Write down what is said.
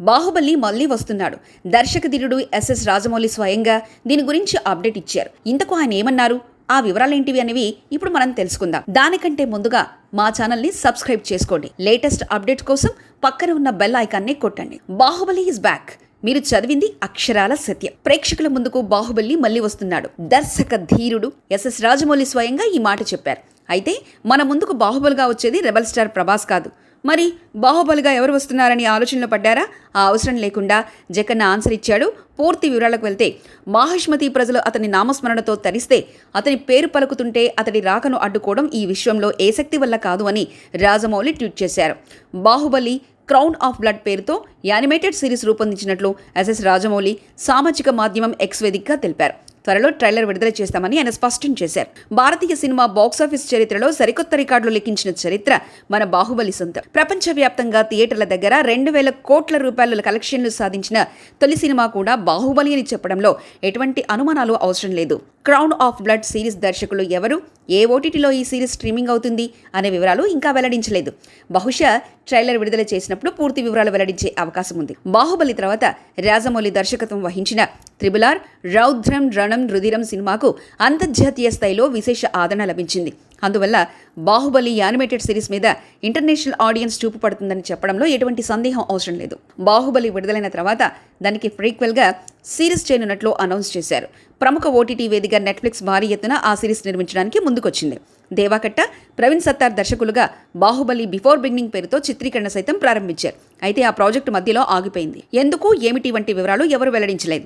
బాహుబలి మళ్ళీ వస్తున్నాడు. దర్శక ధీరుడు ఎస్ఎస్ రాజమౌళి స్వయంగా దీని గురించి అప్డేట్ ఇచ్చారు. ఇంతకు ఆయన ఏమన్నారు? ఆ వివరాలేంటివి అనేవి ఇప్పుడు మనం తెలుసుకుందాం. దానికంటే ముందుగా మా ఛానల్ని సబ్స్క్రైబ్ చేసుకోండి. లేటెస్ట్ అప్డేట్ కోసం పక్కన ఉన్న బెల్ ఐకాన్ని కొట్టండి. Baahubali is back. మీరు చదివింది అక్షరాల సత్యం. ప్రేక్షకుల ముందుకు బాహుబలి మళ్ళీ వస్తున్నాడు. దర్శక ధీరుడు ఎస్ఎస్ రాజమౌళి స్వయంగా ఈ మాట చెప్పారు. అయితే మన ముందుకు బాహుబలిగా వచ్చేది రెబల్ స్టార్ ప్రభాస్ కాదు. మరి బాహుబలిగా ఎవరు వస్తున్నారని ఆలోచనలో పడ్డారా? ఆ అవసరం లేకుండా జగన్ ఆన్సర్ ఇచ్చాడు. పూర్తి వివరాలకు వెళ్తే మాహిష్మతి ప్రజలు అతని నామస్మరణతో తరిస్తే అతని పేరు పలుకుతుంటే అతడి రాకను అడ్డుకోవడం ఈ విశ్వంలో ఏ శక్తి వల్ల కాదు అని రాజమౌళి ట్వీట్ చేశారు. బాహుబలి క్రౌన్ ఆఫ్ బ్లడ్ పేరుతో యానిమేటెడ్ సిరీస్ రూపొందించినట్లు ఎస్ఎస్ రాజమౌళి సామాజిక మాధ్యమం ఎక్స్ వేదికగా తెలిపారు. త్వరలో ట్రైలర్ విడుదల చేస్తామని ఆయన స్పష్టం చేశారు. భారతీయ సినిమా బాక్సాఫీస్ చరిత్రలో సరికొత్త రికార్డులు లిఖించిన చరిత్ర మన బాహుబలి సొంతం. ప్రపంచవ్యాప్తంగా థియేటర్ల దగ్గర రెండు వేల కోట్ల రూపాయల కలెక్షన్లు సాధించిన తొలి సినిమా కూడా బాహుబలి అని చెప్పడంలో ఎటువంటి అనుమానాలు అవసరం లేదు. క్రౌన్ ఆఫ్ బ్లడ్ సిరీస్ దర్శకులు ఎవరు? ఏ ఓటీటీలో ఈ సిరీస్ స్ట్రీమింగ్ అవుతుంది? అనే వివరాలు ఇంకా వెల్లడించలేదు. బహుశా ట్రైలర్ విడుదల చేసినప్పుడు పూర్తి వివరాలు వెల్లడించే అవకాశం ఉంది. బాహుబలి తర్వాత రాజమౌళి దర్శకత్వం వహించిన త్రిబులార్ రౌద్రం రణం రుధిరం సినిమాకు అంతర్జాతీయ స్థాయిలో విశేష ఆదరణ లభించింది. అందువల్ల బాహుబలి యానిమేటెడ్ సిరీస్ మీద ఇంటర్నేషనల్ ఆడియన్స్ చూపు పడుతుందని చెప్పడంలో ఎటువంటి సందేహం అవసరం లేదు. బాహుబలి విడుదలైన తర్వాత దానికి ఫ్రీక్వెల్గా సిరీస్ చేయనున్నట్లు అనౌన్స్ చేశారు. ప్రముఖ ఓటీటీ వేదిక నెట్ఫ్లిక్స్ భారీ ఎత్తున ఆ సిరీస్ నిర్మించడానికి ముందుకొచ్చింది. దేవాకట్ట ప్రవీణ్ సత్తార్ దర్శకులుగా బాహుబలి బిఫోర్ బిగినింగ్ పేరుతో చిత్రీకరణ సైతం ప్రారంభించారు. అయితే ఆ ప్రాజెక్టు మధ్యలో ఆగిపోయింది. ఎందుకు ఏమిటి వంటి వివరాలు ఎవరు వెల్లడించలేదు.